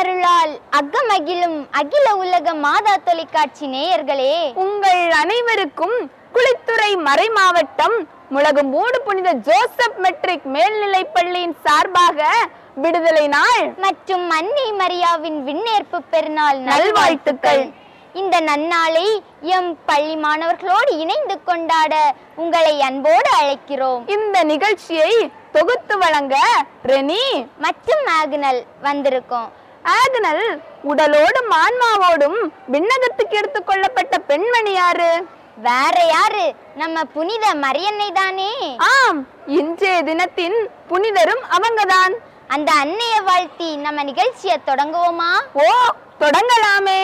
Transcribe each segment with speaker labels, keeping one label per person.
Speaker 1: அருளால் அகமகிழும் அகில உலக மாதா தொலைக்காட்சி நேயர்களே
Speaker 2: உங்கள் அனைவருக்கும் குளித்துறை மறைமாவட்டம் முளகுமூடு புனித ஜோசப் மெட்ரிக் மேல்நிலைப் பள்ளியின் சார்பாக விடுதலை நாள்
Speaker 1: மற்றும் அன்னை மரியாவின் விண்ணேற்பு பெருநாள்
Speaker 2: நல்வாழ்த்துக்கள்.
Speaker 1: இந்த நன்னாளை எம் பள்ளி மாணவர்களோடு இணைந்து கொண்டாட உங்களை அன்போடு அழைக்கிறோம்.
Speaker 2: இந்த நிகழ்ச்சியை தொகுத்து வழங்க ரெனி
Speaker 1: மற்றும் ஆகுனல் வந்திருக்கோம்.
Speaker 2: ஆகனல் உடலோடும் ஆன்மாவோடும் விண்ணகத்துக்கு எடுத்துக் கொள்ளப்பட்ட பெண்மணி யாரு?
Speaker 1: வேற யாரு? நம்ம புனித மரியன்னை தானே?
Speaker 2: ஆம் இன்றைய தினத்தின் புனிதரும் அவங்கதான்.
Speaker 1: அந்த அன்னைய வாழ்த்தி நம்ம நிகழ்ச்சியை தொடங்குவோமா?
Speaker 2: ஓ தொடங்கலாமே.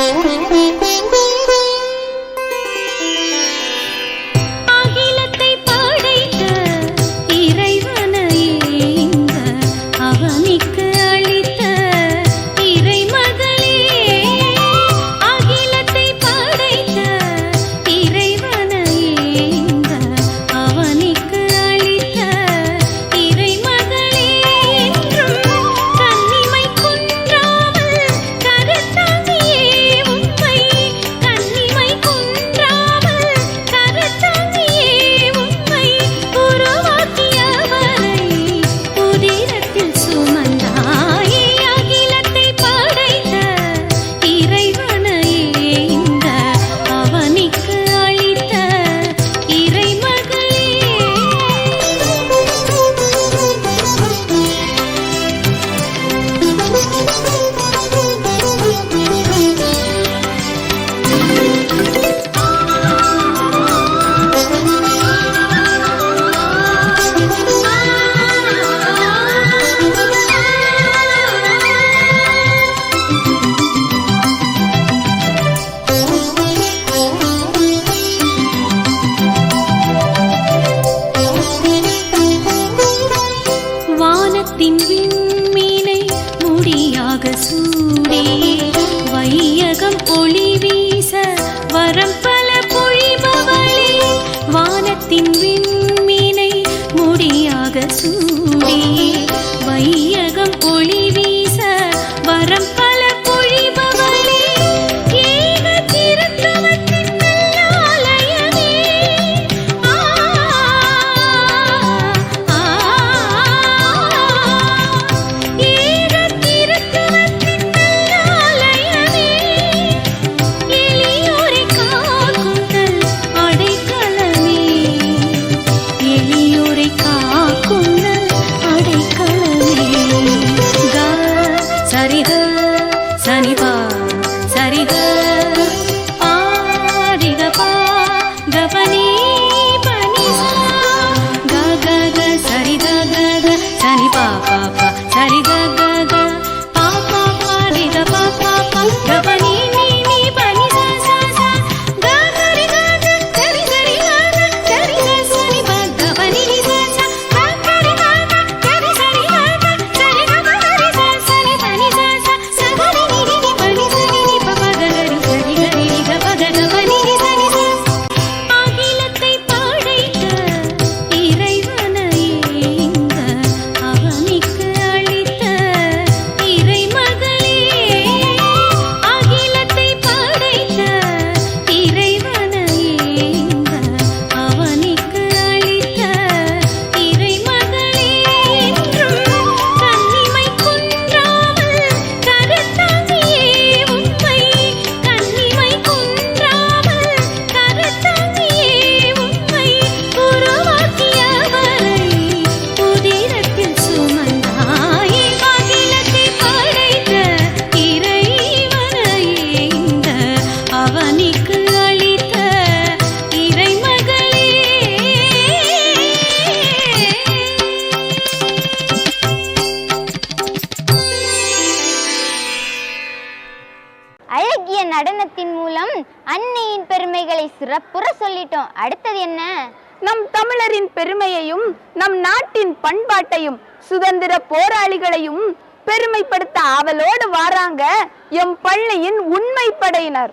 Speaker 3: Thank
Speaker 2: you. Jesus. அடுத்தது என்ன?
Speaker 4: நம் தமிழரின் பெருமையையும் நம் நாட்டின் பண்பாட்டையும் சுதந்திர போராளிகளையும் பெருமைப்படுத்த ஆவலோடு வாராங்க எம் பள்ளியின் உண்மை படையினர்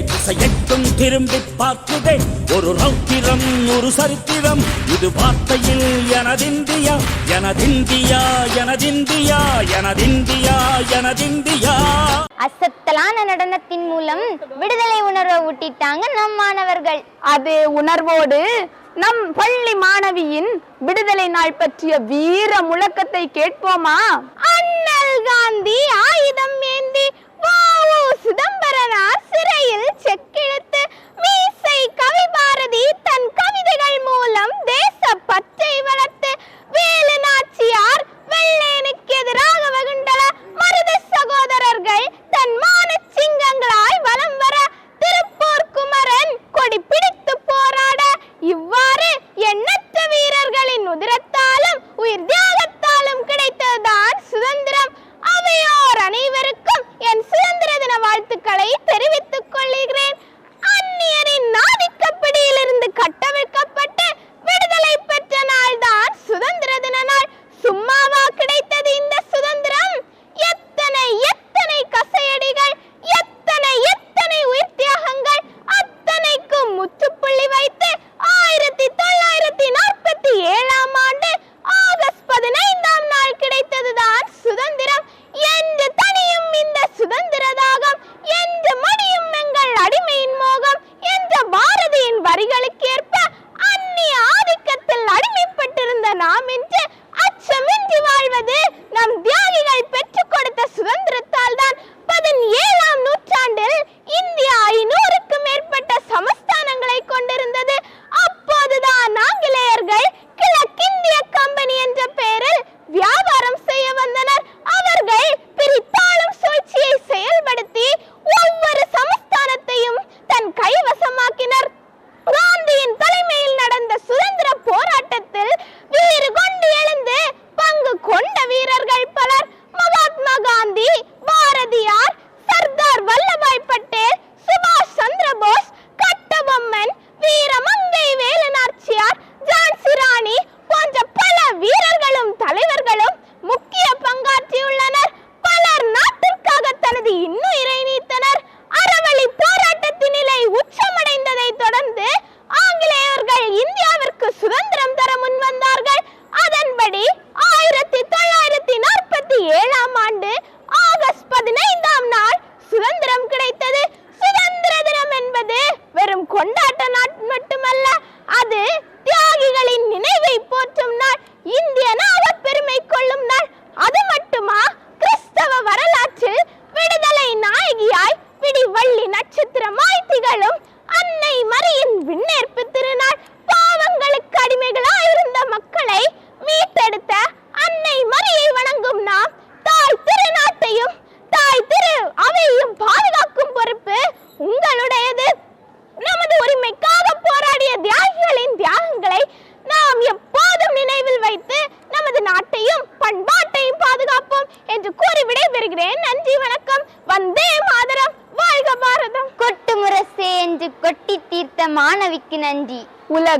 Speaker 5: திசையெட்டும் திரும்பி பார்க்குதே. ஒரு ரௌத்திரம் ஒரு சரித்திரம். இது வார்த்தையில் எனதிந்தியா எனதிந்தியா எனதிந்தியா எனதிந்தியா எனதிந்தியா.
Speaker 2: அசத்தலான நடனத்தின் மூலம் விடுதலை உணர்வை ஊட்டிட்டாங்க நம் மாணவர்கள்.
Speaker 4: அதே உணர்வோடு நம் பள்ளி மாணவியின் விடுதலை நாள் பற்றிய வீர முழக்கத்தை கேட்போமா?
Speaker 2: அண்ணல் காந்தி ஆயுதம்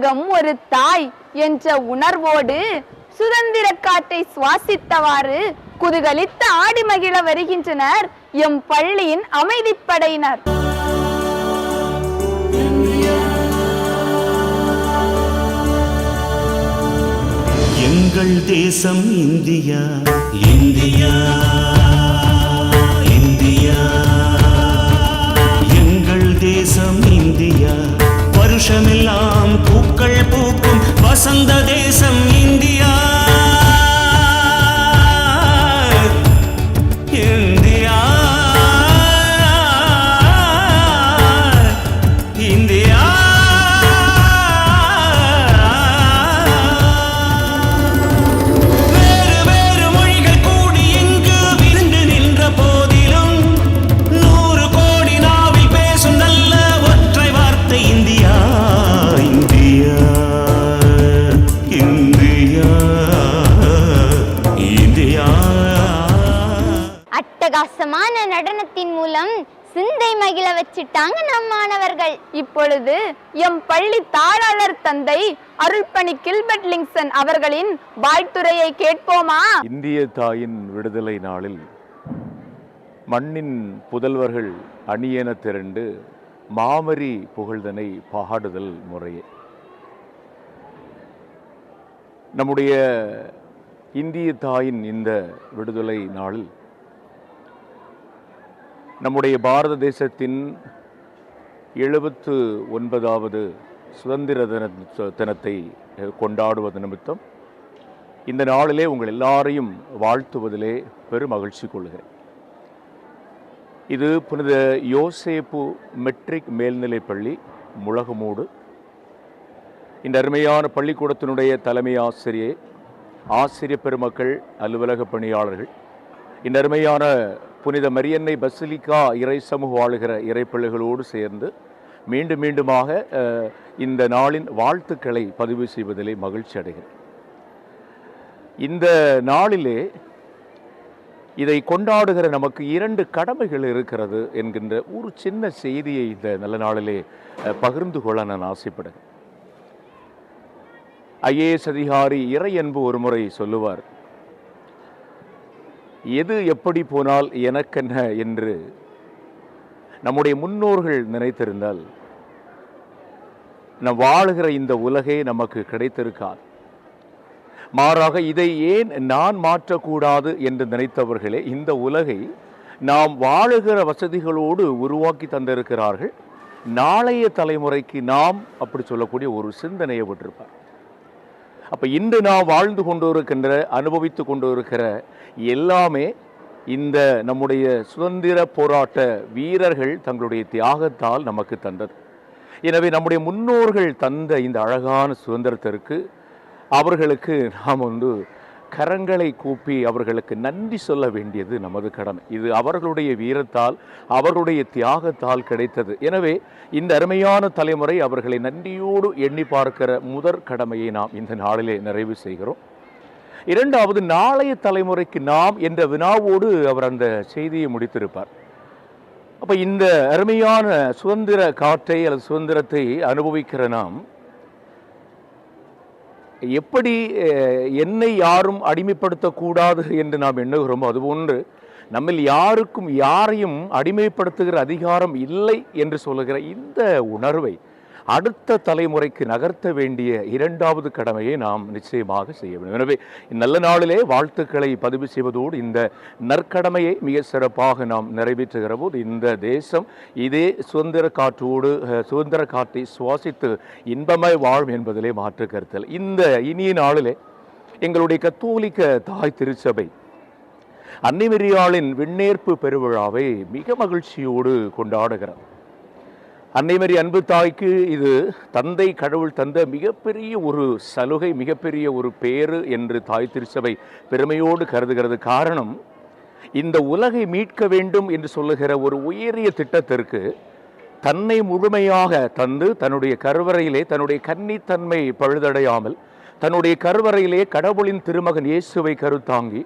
Speaker 2: உலகம் ஒரு தாய் என்ற உணர்வோடு சுதந்திர காற்றை சுவாசித்தவாறு குதுகலித்து ஆடி மகிழ வருகின்றனர் எம் பள்ளியின் அமைதிப்படையினர்
Speaker 5: எங்கள் தேசம் இந்தியா. India India. எங்கள் தேசம் இந்தியா. வருஷமெல்லாம் பூக்கள் பூக்கும் வசந்த தேசம் இந்தியா.
Speaker 1: மூலம் சிந்தை மகிழ வச்சிட்டாங்க நம் மாணவர்கள்.
Speaker 2: இப்பொழுது எம் பள்ளி தாளாளர் தந்தை அருள்பணி கில்பர்ட் லிங்சன் அவர்களின் வாழ்த்துறையை கேட்போமா?
Speaker 6: இந்திய தாயின் விடுதலை நாளில் மண்ணின் புதல்வர்கள் அணியென திரண்டு மாமரி புகழ்தனை பாடுதல் முறையே. நம்முடைய இந்திய தாயின் இந்த விடுதலை நாளில் நம்முடைய பாரத தேசத்தின் எழுபத்து ஒன்பதாவது சுதந்திர தின தினத்தை கொண்டாடுவது நிமித்தம் இந்த நாளிலே உங்கள் எல்லாரையும் வாழ்த்துவதிலே பெரும் மகிழ்ச்சி கொள்கிறேன். இது புனித யோசேப்பு மெட்ரிக் மேல்நிலைப் பள்ளி முழகமூடு. இந்த அருமையான பள்ளிக்கூடத்தினுடைய தலைமை ஆசிரியை ஆசிரியர் பெருமக்கள் அலுவலக பணியாளர்கள் இந்த அருமையான புனித மரியன்னை பசிலிக்கா இறை சமூக வாழுகிற இறைப்பிள்ளைகளோடு சேர்ந்து மீண்டும் மீண்டுமாக இந்த நாளின் வாழ்த்துக்களை பதிவு செய்வதிலே மகிழ்ச்சி அடைகிறேன். இந்த நாளிலே இதை கொண்டாடுகிற நமக்கு இரண்டு கடமைகள் இருக்கிறது என்கின்ற ஒரு சின்ன செய்தியை இந்த நல்ல நாளிலே பகிர்ந்து கொள்ள நான் ஆசைப்படுகிறேன். ஐஏஎஸ் அதிகாரி இறை அன்பு ஒரு முறை சொல்லுவார் எது எப்படி போனால் எனக்கென்ன என்று நம்முடைய முன்னோர்கள் நினைத்திருந்தால் நம் வாழுகிற இந்த உலகே நமக்கு கிடைத்திருக்காது. மாறாக இதை ஏன் நான் மாற்றக்கூடாது என்று நினைத்தவர்களே இந்த உலகை நாம் வாழுகிற வசதிகளோடு உருவாக்கி தந்திருக்கிறார்கள். நாளைய தலைமுறைக்கு நாம் அப்படி சொல்லக்கூடிய ஒரு சிந்தனையை விட்டிருப்பார். அப்போ இன்று நாம் வாழ்ந்து கொண்டு இருக்கின்ற அனுபவித்து கொண்டு இருக்கிற எல்லாமே இந்த நம்முடைய சுதந்திர போராட்ட வீரர்கள் தங்களுடைய தியாகத்தால் நமக்கு தந்தது. எனவே நம்முடைய முன்னோர்கள் தந்த இந்த அழகான சுதந்திரத்திற்கு அவர்களுக்கு நாம் வந்து கரங்களை கூப்பி அவர்களுக்கு நன்றி சொல்ல வேண்டியது நமது கடமை. இது அவர்களுடைய வீரத்தால் அவர்களுடைய தியாகத்தால் கிடைத்தது. எனவே இந்த அருமையான தலைமுறை அவர்களை நன்றியோடு எண்ணி பார்க்கிற முதற் கடமையை நாம் இந்த நாளிலே நிறைவு செய்கிறோம். இரண்டாவது நாளைய தலைமுறைக்கு நாம் என்ற வினாவோடு அவர் அந்த செய்தியை முடித்திருப்பார். அப்போ இந்த அருமையான சுதந்திர காற்றை அல்லது சுதந்திரத்தை அனுபவிக்கிற நாம் எப்படி என்னை யாரும் அடிமைப்படுத்தக்கூடாது என்று நாம் எண்ணுகிறோமோ அதுபோன்று நம்மில் யாருக்கும் யாரையும் அடிமைப்படுத்துகிற அதிகாரம் இல்லை என்று சொல்லுகிற இந்த உணர்வை அடுத்த தலைமுறைக்கு நகர்த்த வேண்டிய இரண்டாவது கடமையை நாம் நிச்சயமாக செய்ய வேண்டும். எனவே நல்ல நாளிலே வாழ்த்துக்களை பதிவு செய்வதோடு இந்த நற்கடமையை மிக சிறப்பாக நாம் நிறைவேற்றுகிற போது இந்த தேசம் இதே சுதந்திர காற்றோடு சுதந்திர காற்றை சுவாசித்து இன்பமாய் வாழும் என்பதிலே மாற்று கருத்தல். இந்த இனிய நாளிலே எங்களுடைய கத்தோலிக்க தாய் திருச்சபை அன்னிமெரியாளின் விண்ணேற்பு பெருவிழாவை மிக மகிழ்ச்சியோடு கொண்டாடுகிறது. அன்னைமரி அன்பு தாய்க்கு இது தந்தை கடவுள் தந்த மிகப்பெரிய ஒரு சலுகை மிகப்பெரிய ஒரு பேரு என்று தாய் திருச்சபை பெருமையோடு கருதுகிறது. காரணம் இந்த உலகை மீட்க வேண்டும் என்று சொல்லுகிற ஒரு உயரிய திட்டத்திற்கு தன்னை முழுமையாக தந்து தன்னுடைய கருவறையிலே தன்னுடைய கன்னித்தன்மை பழுதடையாமல் தன்னுடைய கருவறையிலே கடவுளின் திருமகன் இயேசுவை கருத்தாங்கி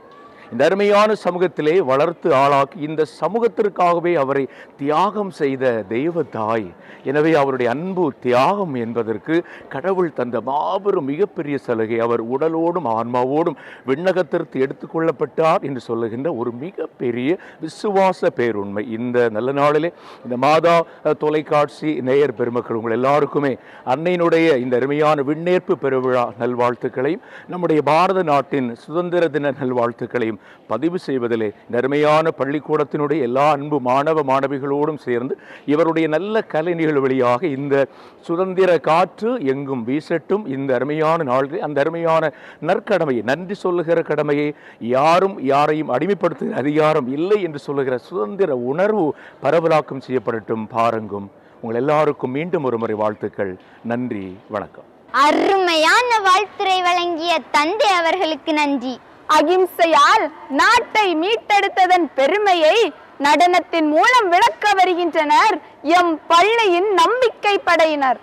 Speaker 6: இந்த அருமையான சமூகத்திலே வளர்த்து ஆளாக்கி இந்த சமூகத்திற்காகவே அவரை தியாகம் செய்த தெய்வ தாய். எனவே அவருடைய அன்பு தியாகம் என்பதற்கு கடவுள் தந்த மாபெரும் மிகப்பெரிய சலுகை. அவர் உடலோடும் ஆன்மாவோடும் விண்ணகத்திற்கு எடுத்துக்கொள்ளப்பட்டார் என்று சொல்லுகின்ற ஒரு மிகப்பெரிய விசுவாச பேருண்மை. இந்த நல்ல நாளிலே இந்த மாதா தொலைக்காட்சி நேயர் பெருமக்கள் உங்கள் எல்லாருக்குமே அன்னையினுடைய இந்த அருமையான விண்ணேற்பு பெருவிழா நல்வாழ்த்துக்களையும் நம்முடைய பாரத நாட்டின் சுதந்திர தின நல்வாழ்த்துக்களையும் பதிவு செய்வதிலே நெருமையான அருமையான பள்ளிக்கூடத்தினுடைய எல்லா அன்பு மாணவ மாணவிகளோடும் சேர்ந்து இவருடைய நல்ல கலை நிகழ்வழியாக இந்த சுதந்திர காற்று எங்கும் வீசட்டும். இந்த அருமையான நாள்கள் அந்த அருமையான நற்கடமையை நன்றி சொல்லுகிற கடமையை யாரும் யாரையும் அடிமைப்படுத்துகிற அதிகாரம் இல்லை என்று சொல்லுகிற சுதந்திர உணர்வு பரவலாக்கம் செய்யப்படட்டும். பாருங்கும். உங்கள் எல்லாருக்கும் மீண்டும் ஒரு முறை வாழ்த்துக்கள். நன்றி வணக்கம்.
Speaker 1: அருமையான வாழ்த்துறை வழங்கிய தந்தை அவர்களுக்கு நன்றி.
Speaker 2: அகிம்சையால் நாட்டை மீட்டெடுத்ததன் பெருமையை நடனத்தின் மூலம் விளக்க வருகின்றனர் எம் பள்ளியின் நம்பிக்கை படையினர்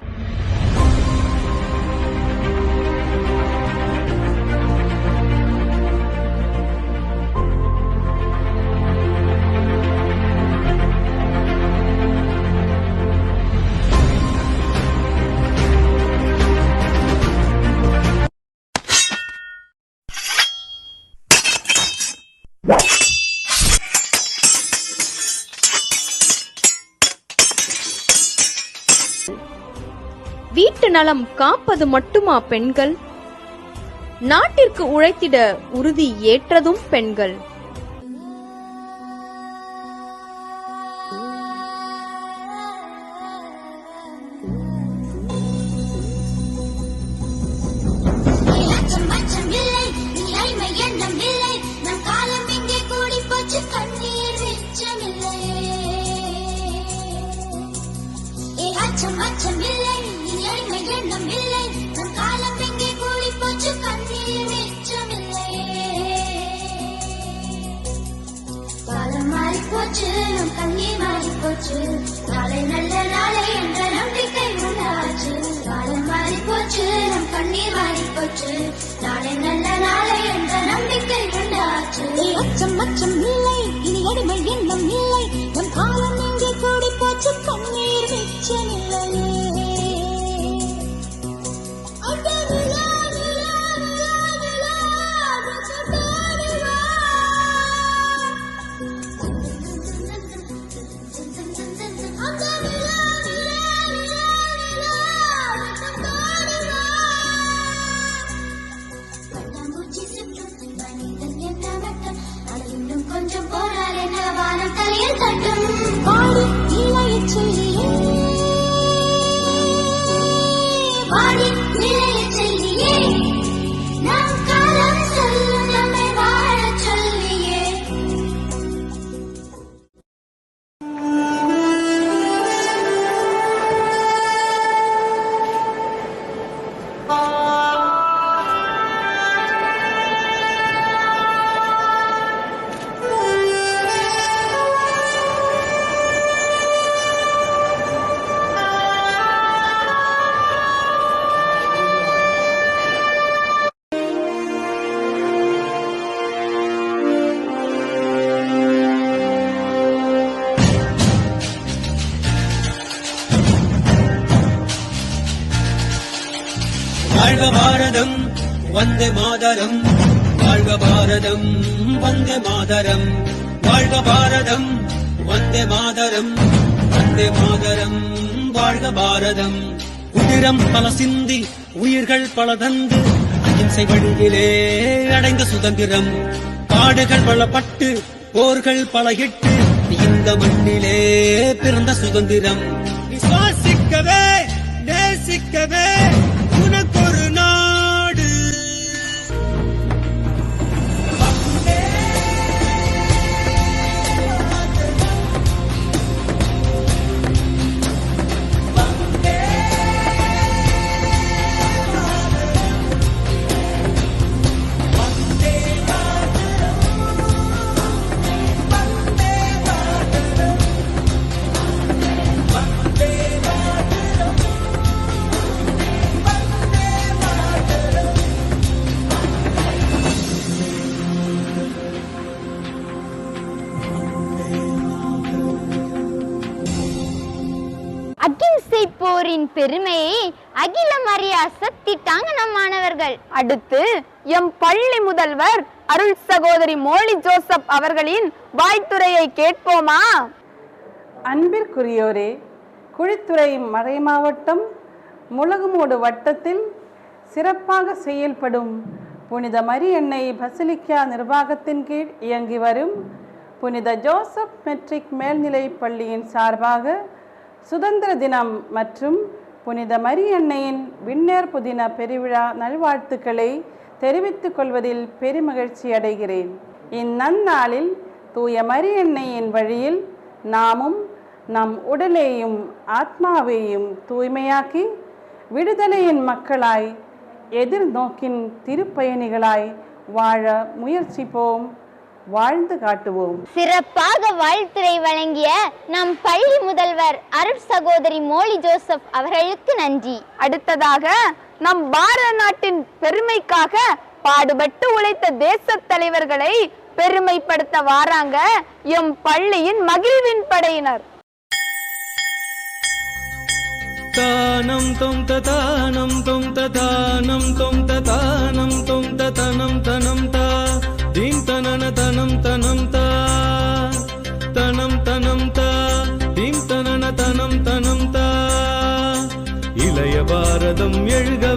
Speaker 7: நலம் காப்பது மட்டுமா பெண்கள்? நாட்டிற்கு உழைத்திட உறுதி ஏற்றதும் பெண்கள்.
Speaker 4: மாறி போச்சு நாளை நல்ல நாளை என்ற நம்பிக்கை உண்டாச்சு. காலம் மாறி போச்சு நம் கண்ணீர் மாறி போச்சு நாளை நல்ல நாளை என்ற நம்பிக்கை உண்டாச்சு. அச்சம் அச்சம் இல்லை. இனி அடிமை எண்ணம் இல்லை. நம் காலம் எங்கே கூடி போச்சு கண்ணீர் மிச்சமில்லையே
Speaker 8: வந்தே மாதரம் வாழ்க பாரதம் வந்தே மாதரம் வாழ்க பாரதம் வந்தே மாதரம் வந்தே மாதரம் வாழ்க பாரதம். உதிரம் பல சிந்தி உயிர்கள் பல தந்து அகிம்சை வழியிலே அடைந்த சுதந்திரம். பாடுகள் பலப்பட்டு போர்கள் பல இட்டு இந்த மண்ணிலே பிறந்த சுதந்திரம்.
Speaker 1: அசத்திட்டாங்க நம் மாணவர்கள்.
Speaker 2: அடுத்து எம் பள்ளி முதல்வர் அருள் சகோதரி மோலி ஜோசப் அவர்களின் வாழ்த்துரையை கேட்போமா?
Speaker 9: அன்பிற்குரியோரே குழித்துறை மறைமாவட்டம் முழகுமூடு வட்டத்தில் சிறப்பாக செயல்படும் புனித மரியன்னை பசிலிக்கா நிர்வாகத்தின் கீழ் இயங்கி வரும் புனித ஜோசப் மெட்ரிக் மேல்நிலைப் பள்ளியின் சார்பாக சுதந்திர தினம் மற்றும் புனித மரியன்னையின் விண்ணேர் புதின பெருவிழா நல்வாழ்த்துக்களை தெரிவித்துக் கொள்வதில் பெருமகிழ்ச்சி அடைகிறேன். இந்நன்னாளில் தூய மரியன்னையின் வழியில் நாமும் நம் உடலையும் ஆத்மாவையும் தூய்மையாக்கி விடுதலையின் மக்களாய் எதிர்நோக்கின் திருப்பயணிகளாய் வாழ முயற்சிப்போம். வாழ்ந்து காட்டுவோம்.
Speaker 1: சிறப்பாக வாழ்த்துரை வழங்கிய நம் பள்ளி முதல்வர் அருட் சகோதரி மோலி ஜோசப் அவர்களுக்கு நன்றி.
Speaker 2: அடுத்ததாக நம் பாரத நாட்டின் பெருமைக்காக பாடுபட்டு உழைத்த தேச தலைவர்களை பெருமைப்படுத்த வாராங்க எம் பள்ளியின் மகிழ்வின் படையினர்.
Speaker 10: தானம் தொம் ததானம் தொம் ததானம் தொம் ததானம் தொம் ததனம் தனம் தா தனன தனம் தனம் தா. தனம் தனம் தா. தீம் தனன தனம் தனம் தா. இளைய பாரதம்
Speaker 1: எழுக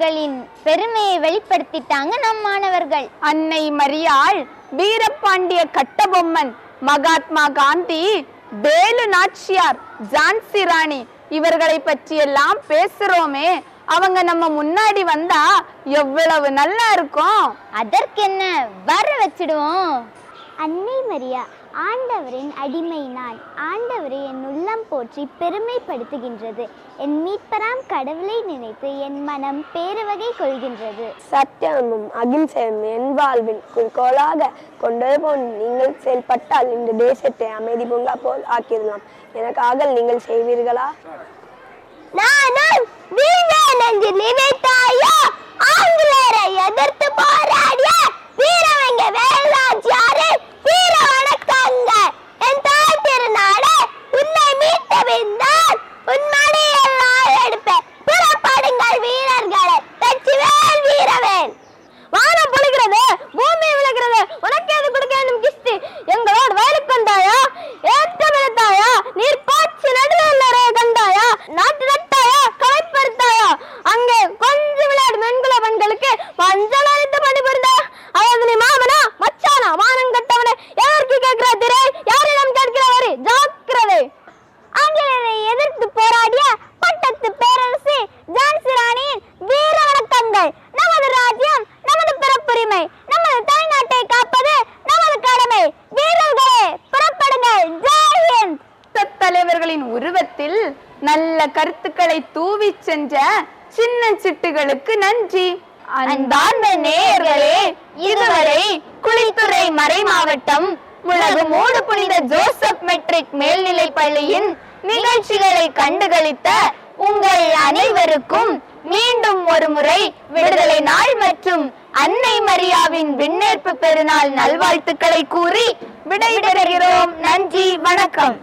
Speaker 1: தலைவர்களின் பெருமையை வெளிப்படுத்திட்டாங்க நம் மாணவர்கள்.
Speaker 2: அன்னை மரியாள் வீரபாண்டிய கட்டபொம்மன் மகாத்மா காந்தி வேலு நாச்சியார் ஜான்சி ராணி இவர்களை பற்றியெல்லாம் பேசுறோமே. அவங்க நம்ம முன்னாடி வந்தா எவ்வளவு நல்லா இருக்கும்.
Speaker 1: அதற்கென்ன வர வச்சிடுவோம்.
Speaker 11: அன்னை மரியா ஆண்டவரின் அடிமை நான் ஆண்டவரை என் உள்ளம் போற்றி பெருமைப்படுத்துகின்றது. என் மீட்பராம் கடவுளை நினைத்து என் மனம் பேருவகை கொள்கின்றது.
Speaker 12: சத்தியமும் அகிம்சையும் என் வாழ்வில் குறிக்கோளாக கொண்டது போல் நீங்கள் செயல்பட்டால் இந்த தேசத்தை அமைதி பூங்கா போல் ஆக்கிடலாம். எனக்காக நீங்கள் செய்வீர்களா?
Speaker 11: நானும் என்று நினைத்தாயோ ஆங்கிலேயரை எதிர்த்து போராடிய வீரவங்க வேலாச்சியாரே
Speaker 2: தேச உருவத்தில் நல்ல கருத்துக்களை தூவிச் சென்ற சின்ன சிட்டுகளுக்கு நன்றி. அன்பார்ந்த நேயர்களே இதுவரை குளித்துறை மறை மாவட்டம் உலக மூடு புனித ஜோசப் மெட்ரிக் மேல்நிலை பள்ளியின் நிகழ்ச்சிகளை கண்டுகளித்த உங்கள் அனைவருக்கும் மீண்டும் ஒரு முறை விடுதலை நாள் மற்றும் அன்னை மரியாவின் விண்ணேற்பு பெருநாள் நல்வாழ்த்துக்களை கூறி விடைபெறுகிறோம். நன்றி வணக்கம்.